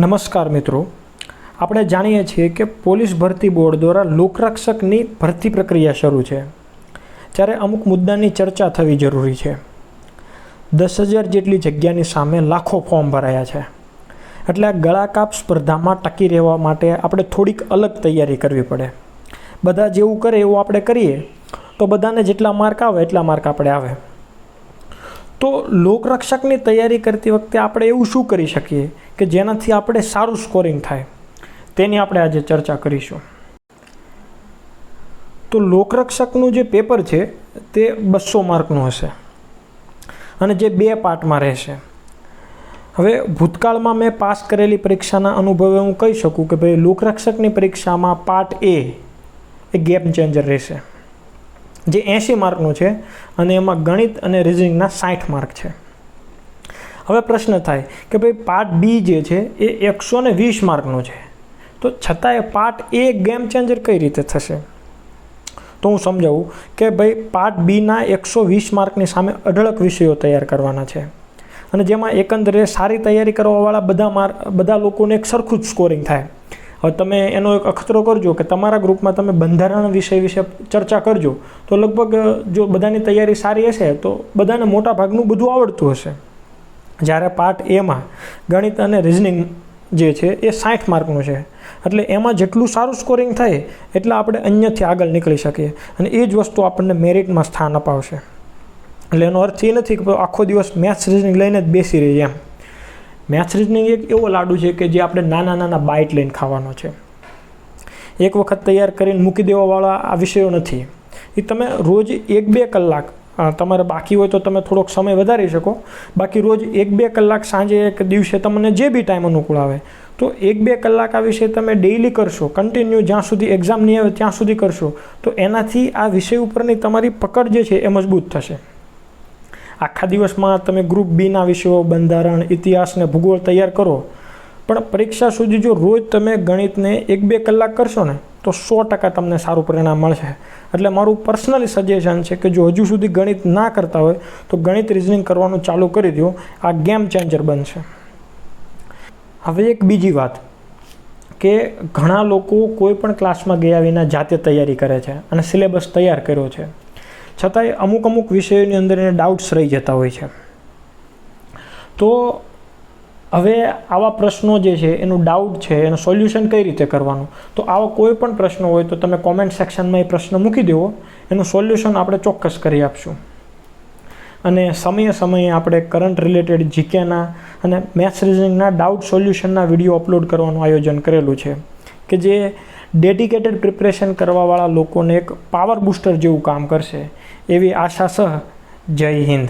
નમસ્કાર મિત્રો. આપણે જાણીએ છીએ કે પોલીસ ભરતી બોર્ડ દ્વારા લોકરક્ષકની ભરતી પ્રક્રિયા શરૂ છે ત્યારે અમુક મુદ્દાની ચર્ચા થવી જરૂરી છે. દસ હજાર જેટલી જગ્યાની સામે લાખો ફોર્મ ભરાયા છે. એટલે આ ગળાકાપ સ્પર્ધામાં ટકી રહેવા માટે આપણે થોડીક અલગ તૈયારી કરવી પડે. બધા જેવું કરે એવું આપણે કરીએ, તો બધાને જેટલા માર્ક આવે એટલા માર્ક આપણે આવે. તો લોકરક્ષકની તૈયારી કરતી વખતે આપણે એવું શું કરી શકીએ કે જેનાથી આપણે સારું સ્કોરિંગ થાય? તેની આપણે આજે ચર્ચા કરીશું. તો લોકરક્ષકનું જે પેપર છે, તે બસો માર્કનું હશે. અને જે બે પાર્ટમાં રહેશે. હવે ભૂતકાળમાં મેં પાસ કરેલી પરીક્ષાના અનુભવે હું કહી શકું કે ભાઈ લોકરક્ષકની પરીક્ષામાં પાર્ટ એ એ ગેમ ચેન્જર રહેશે. જે એંશી માર્કનું છે અને એમાં ગણિત અને રિઝનિંગના સાઠ માર્ક છે. હવે પ્રશ્ન થાય કે ભાઈ પાર્ટ બી જે છે એ એકસો ને વીસ માર્કનું છે. તો છતાંય પાર્ટ એ ગેમ ચેન્જર કઈ રીતે થશે? તો હું સમજાવું કે ભાઈ પાર્ટ બીના એકસો વીસ માર્કની સામે અઢળક વિષયો તૈયાર કરવાના છે. અને જેમાં એકંદરે સારી તૈયારી કરવાવાળા બધા માર્ક, બધા લોકોને એક સરખું જ સ્કોરિંગ થાય. હવે તમે એનો એક અખતરો કરજો કે તમારા ગ્રુપમાં તમે બંધારણ વિષય વિશે ચર્ચા કરજો, તો લગભગ જો બધાની તૈયારી સારી હશે, તો બધાને મોટા ભાગનું બધું આવડતું હશે. જ્યારે પાર્ટ એમાં ગણિત અને રિઝનિંગ જે છે એ સાઠ માર્કનું છે. એટલે એમાં જેટલું સારું સ્કોરિંગ થાય, એટલે આપણે અન્યથી આગળ નીકળી શકીએ અને એ જ વસ્તુ આપણને મેરિટમાં સ્થાન અપાવશે. એટલે એનો અર્થ એ નથી કે આખો દિવસ મેથ્સ રિઝનિંગ લઈને જ બેસી રહીએ એમ. મેથ્સ એક એવો લાડુ છે કે જે આપણે નાના નાના બાઇટ લઈને ખાવાનો છે. એક વખત તૈયાર કરીને મૂકી દેવાવાળા આ વિષયો નથી. એ તમે રોજ એક બે કલાક તમારે બાકી હોય તો તમે થોડોક સમય વધારી શકો. બાકી રોજ એક બે કલાક સાંજે એક દિવસે તમને જે બી ટાઈમ અનુકૂળ આવે, તો એક બે કલાક આ વિષય તમે ડેઇલી કરશો કન્ટિન્યુ જ્યાં સુધી એક્ઝામ નહીં આવે ત્યાં સુધી કરશો, તો એનાથી આ વિષય ઉપરની તમારી પકડ જે છે એ મજબૂત થશે. આખા દિવસમાં તમે ગ્રુપ બીના વિષયો, બંધારણ, ઇતિહાસ ને ભૂગોળ તૈયાર કરો. પણ પરીક્ષા સુધી જો રોજ તમે ગણિતને એક બે કલાક કરશો ને, તો સો ટકા તમને સારું પરિણામ મળશે. એટલે મારું પર્સનલી સજેશન છે કે જો હજુ સુધી ગણિત ના કરતા હોય, તો ગણિત રિઝનિંગ કરવાનું ચાલુ કરી દો. આ ગેમ ચેન્જર બનશે. હવે એક બીજી વાત, કે ઘણા લોકો કોઈ પણ ક્લાસમાં ગયા વિના જાતે તૈયારી કરે છે અને સિલેબસ તૈયાર કર્યો છે. છતાંય અમુક અમુક વિષયોની અંદર એને ડાઉટ્સ રહી જતા હોય છે. તો હવે આવા પ્રશ્નો જે છે, એનું ડાઉટ છે, એનું સોલ્યુશન કઈ રીતે કરવાનું? તો આવા કોઈ પણ પ્રશ્નો હોય તો તમે કોમેન્ટ સેક્શનમાં એ પ્રશ્ન મૂકી દેવો. એનું સોલ્યુશન આપણે ચોક્કસ કરી આપશું. અને સમયે સમયે આપણે કરંટ રિલેટેડ જીકેના અને મેથ્સ રિઝનિંગના ડાઉટ સોલ્યુશનના વીડિયો અપલોડ કરવાનું આયોજન કરેલું છે. કે જે ડેડિકેટેડ પ્રિપરેશન કરવાવાળા લોકોને એક પાવર બૂસ્ટર જેવું કામ કરશે. એવી આશા સહ જય હિન્દ.